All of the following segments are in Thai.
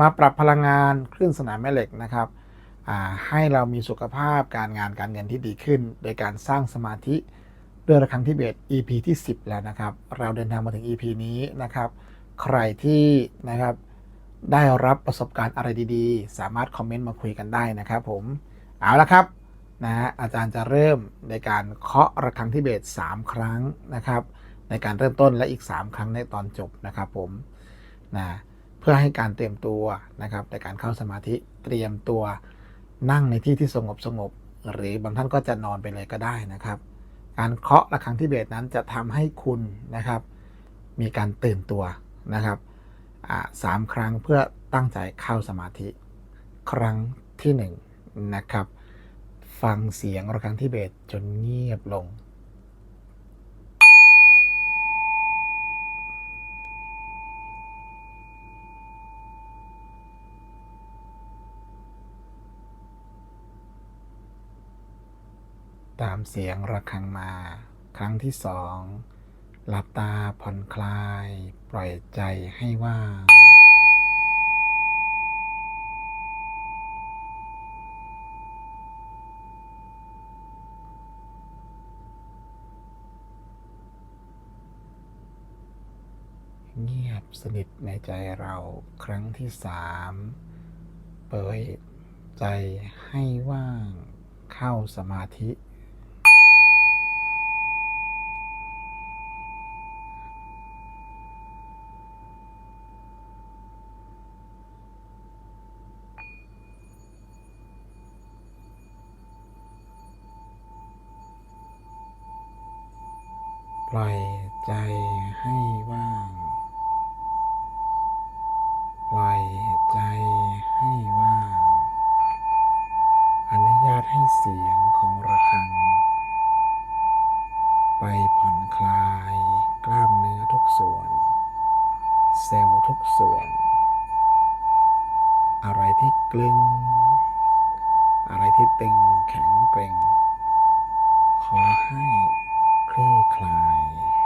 มาปรับพลังงานคลื่นสนามแม่เหล็กนะครับให้เรามีสุขภาพการงานการเงินที่ดีขึ้น โดยการสร้างสมาธิด้วยระฆังทิเบต EP ที่ 10 แล้วนะครับ เราเดินทางมาถึง EP นี้นะครับ ใครที่นะครับได้รับประสบการณ์อะไรดีๆ สามารถคอมเมนต์มาคุยกันได้นะครับผม เอาละครับนะฮะอาจารย์จะเริ่มในการเคาะระฆังทิเบต3ครั้งนะครับ ในการเริ่มต้นและอีก 3 ครั้งในตอนจบนะครับผมนะ พื่อให้การเตรียมตัวนะครับในการเข้าสมาธิเตรียมตัวนั่งในที่ที่สงบสงบ หรือบางท่านก็จะนอนไปเลยก็ได้นะครับ การเคาะระฆังทิเบตนั้นจะทำให้คุณนะครับ มีการตื่นตัวนะครับสามครั้งเพื่อตั้งใจเข้าสมาธิ ครั้งที่หนึ่งนะครับ ฟังเสียงระฆังทิเบตจนเงียบลง ตามเสียงระฆังมา ครั้งที่สองหลับตาผ่อนคลาย ปล่อยใจให้ว่างเงียบสนิทในใจเราครั้งที่สามเปิดใจให้ว่างเข้าสมาธิ ปล่อยใจให้ว่าง ปล่อยใจให้ว่าง อนุญาตให้เสียงของระฆัง ไปผ่อนคลายกล้ามเนื้อทุกส่วน เซลล์ทุกส่วน อะไรที่กลึง อะไรที่ตึงแข็งเกร็ง ขอให้ ลี่คลาย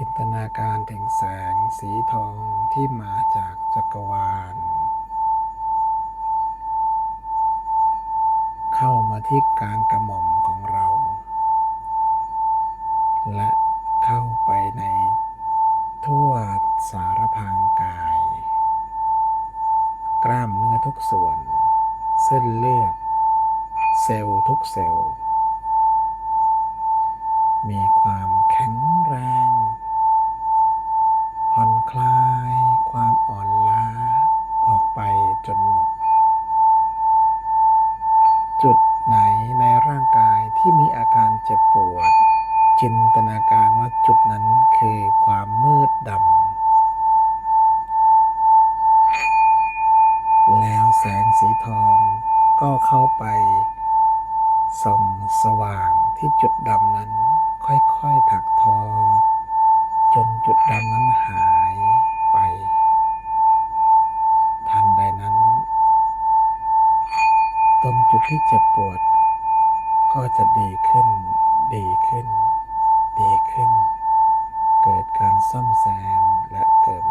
จินตนาการถึงแสงสีทองที่มาจากจักรวาล เข้ามาที่กลางกระหม่อมของเรา และเข้าไปในทั่วสารพางกาย กล้ามเนื้อทุกส่วน เส้นเลือด เซลล์ทุกเซลล์มีความแข็งแรง ผ่อนคลายความอ่อนล้าออกไปจนหมด จุดไหนในร่างกายที่มีอาการเจ็บปวด จินตนาการว่าจุดนั้นคือความมืดดำแล้วแสงสีทองก็เข้าไปส่องสว่างที่จุดดำนั้นค่อยๆถักทอ จนจุดดำนั้นหายไป ทันใดนั้น ตรงจุดที่เจ็บปวด ก็จะดีขึ้น ดีขึ้น ดีขึ้น เกิดการซ่อมแซมและเติม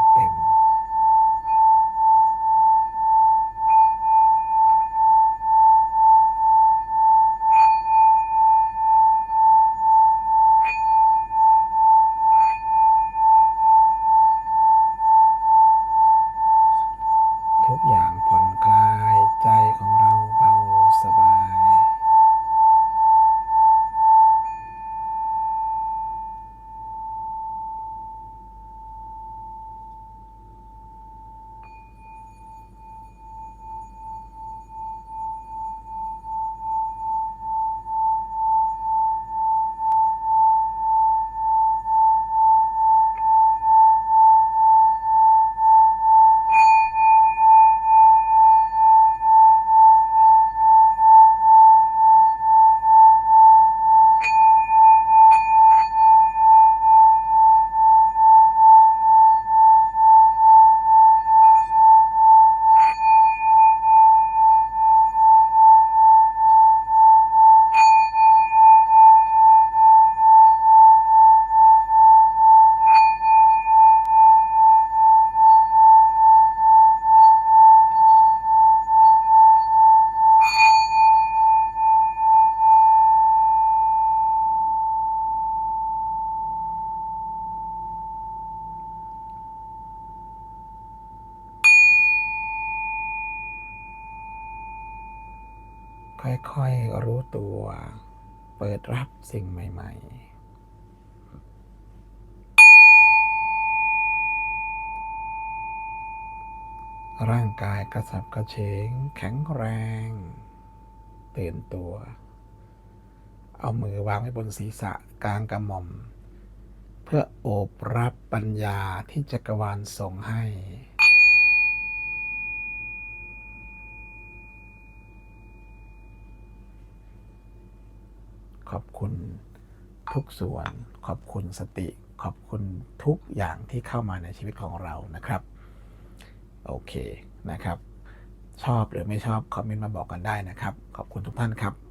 ค่อยๆรู้ตัว เปิดรับสิ่งใหม่ ๆร่างกายกระสับกระเฉง แข็งแรง ตื่นตัว เอามือวางไว้บนศีรษะกลางกระหม่อม เพื่อโอบรับปัญญาที่จักรวาลส่งให้ ขอบคุณทุกส่วน ขอบคุณสติ ขอบคุณทุกอย่างที่เข้ามาในชีวิตของเรานะครับ โอเคนะครับ ชอบหรือไม่ชอบ คอมเมนต์มาบอกกันได้นะครับ ขอบคุณทุกท่านครับ